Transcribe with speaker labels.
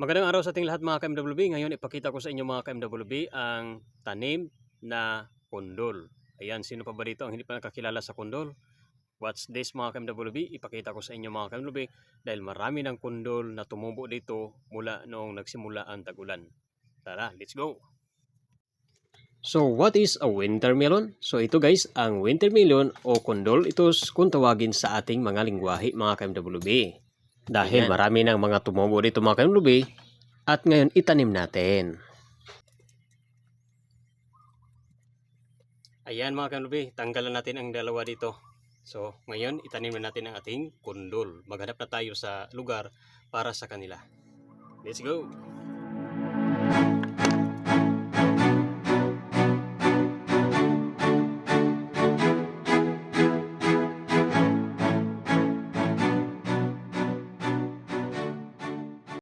Speaker 1: Magandang araw sa ating lahat mga ka-MWB. Ngayon ipakita ko sa inyo mga ka-MWB ang tanim na kundol. Ayan, sino pa ba dito ang hindi pa nakakilala sa kundol? Watch this mga ka-MWB. Ipakita ko sa inyo mga ka-MWB dahil marami ng kundol na tumubo dito mula noong nagsimula ang tagulan. Tara, let's go! So, what is a winter melon? So, ito guys, ang winter melon o kundol, ito kung tawagin sa ating mga lingwahe mga ka-MWB. Dahil
Speaker 2: Ayan.
Speaker 1: marami ng mga tumubo dito mga ka-MWB, at ngayon itanim natin. Ayan mga kanubi, tanggalan natin ang dalawa dito. So ngayon itanim na natin ang ating kundol. Maghanap na tayo sa lugar para sa kanila. Let's go!